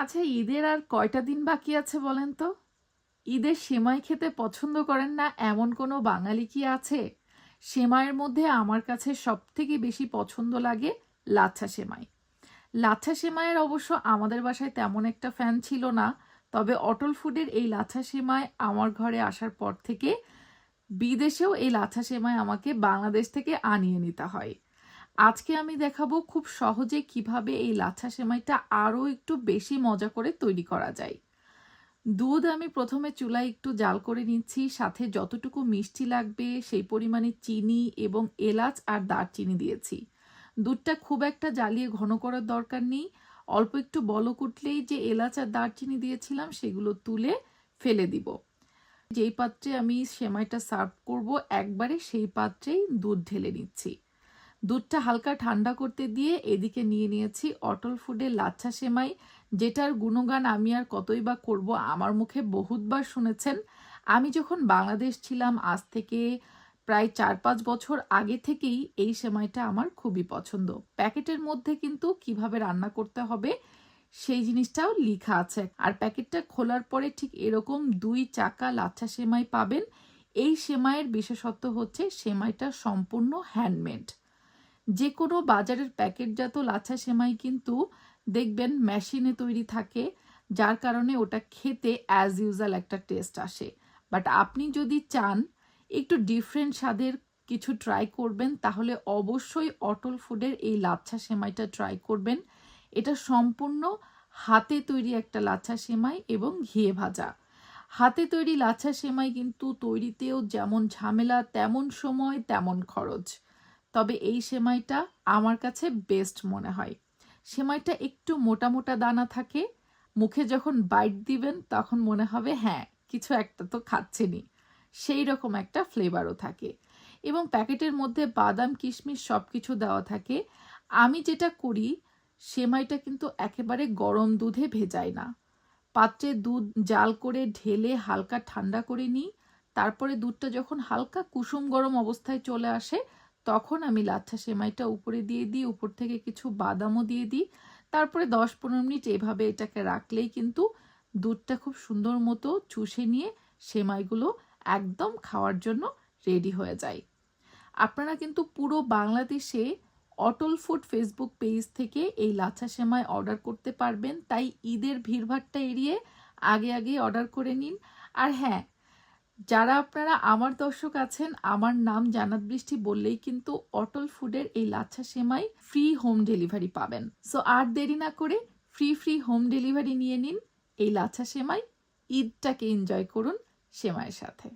আচ্ছা ঈদের আর কয়টা দিন বাকি আছে বলেন তো? ঈদের সেমাই খেতে পছন্দ করেন না এমন কোনো বাঙালি কি আছে? সেমাইয়ের মধ্যে আমার কাছে সব থেকে বেশি পছন্দ লাগে লাচ্ছা সেমাই। লাচ্ছা সেমাইয়ের অবশ্য আমাদের বাসায় তেমন একটা ফ্যান ছিল না, তবে অটল ফুডের এই লাচ্ছা সেমাই আমার ঘরে আসার পর থেকে বিদেশেও এই লাচ্ছা সেমাই আমাকে বাংলাদেশ থেকে আনিয়ে নিতে হয়। আজকে আমি দেখাবো খুব সহজে কীভাবে এই লাচ্ছা সেমাইটা আরও একটু বেশি মজা করে তৈরি করা যায়। দুধ আমি প্রথমে চুলায় একটু জাল করে নিচ্ছি, সাথে যতটুকু মিষ্টি লাগবে সেই পরিমাণে চিনি এবং এলাচ আর দারচিনি দিয়েছি। দুধটা খুব একটা জ্বালিয়ে ঘন করার দরকার নেই, অল্প একটু বলক উঠলেই যে এলাচ আর দারচিনি দিয়েছিলাম সেগুলো তুলে ফেলে দিব। যেই পাত্রে আমি সেমাইটা সার্ভ করব, একবারে সেই পাত্রেই দুধ ঢেলে নিচ্ছি। দুধটা হালকা ঠান্ডা করতে দিয়ে এদিকে নিয়ে নিয়েছি অটল ফুডের লাচ্ছা সেমাই, যেটার গুণগান আমি আর কতই বা করব আমার মুখে বহুতবার শুনেছেন। আমি যখন বাংলাদেশ ছিলাম, আজ থেকে প্রায় চার পাঁচ বছর আগে থেকেই এই সেমাইটা আমার খুবই পছন্দ। প্যাকেটের মধ্যে কিন্তু কীভাবে রান্না করতে হবে সেই জিনিসটাও লেখা আছে। আর প্যাকেটটা খোলার পরে ঠিক এরকম দুই চাকা লাচ্ছা সেমাই পাবেন। এই সেমাইয়ের বিশেষত্ব হচ্ছে সেমাইটা সম্পূর্ণ হ্যান্ডমেড যে কোনো বাজারের প্যাকেটজাত লাচ্ছা সেমাই কিন্তু দেখবেন মেশিনে তৈরি থাকে, যার কারণে ওটা খেতে অ্যাজ ইউজাল একটা টেস্ট আসে। বাট আপনি যদি চান একটু ডিফারেন্ট স্বাদের কিছু ট্রাই করবেন, তাহলে অবশ্যই অটল ফুডের এই লাচ্ছা সেমাইটা ট্রাই করবেন। এটা সম্পূর্ণ হাতে তৈরি একটা লাচ্ছা সেমাই এবং ঘিয়ে ভাজা। হাতে তৈরি লাচ্ছা সেমাই কিন্তু তৈরিতেও যেমন ঝামেলা, তেমন সময়, তেমন খরচ। তবে এই সেমাইটা আমার কাছে বেস্ট মনে হয়। সেমাইটা একটু মোটা মোটা দানা থাকে, মুখে যখন বাইট দিবেন তখন মনে হবে হ্যাঁ কিছু একটা তো খাচ্ছেনি সেই রকম একটা ফ্লেভারও থাকে। এবং প্যাকেটের মধ্যে বাদাম, কিশমিশ সব কিছু দেওয়া থাকে। আমি যেটা করি, সেমাইটা কিন্তু একেবারে গরম দুধে ভেজাই না। পাত্রে দুধ জাল করে ঢেলে হালকা ঠান্ডা করে নিই। তারপরে দুধটা যখন হালকা কুসুম গরম অবস্থায় চলে আসে তখন আমি লাচ্ছা সেমাইটা উপরে দিয়ে দিই, উপর থেকে কিছু বাদামও দিয়ে দিই। তারপরে দশ পনেরো মিনিট এভাবে এটাকে রাখলেই কিন্তু দুধটা খুব সুন্দর মতো চুষে নিয়ে সেমাইগুলো একদম খাওয়ার জন্য রেডি হয়ে যায়। আপনারা কিন্তু পুরো বাংলাদেশে অটল ফুড ফেসবুক পেজ থেকে এই লাচ্ছা সেমাই অর্ডার করতে পারবেন। তাই ঈদের ভিড়ভাট্টা এড়িয়ে আগে আগে অর্ডার করে নিন। আর হ্যাঁ যারা আপনারা আমার দর্শক আছেন, আমার নাম জানাত বৃষ্টি বললেই কিন্তু অটল ফুডের এই লাচ্ছা সেমাই ফ্রি হোম ডেলিভারি পাবেন। সো আর দেরি না করে ফ্রি ফ্রি হোম ডেলিভারি নিয়ে নিন এই লাচ্ছা সেমাই। ঈদটাকে এনজয় করুন সেমাইয়ের সাথে।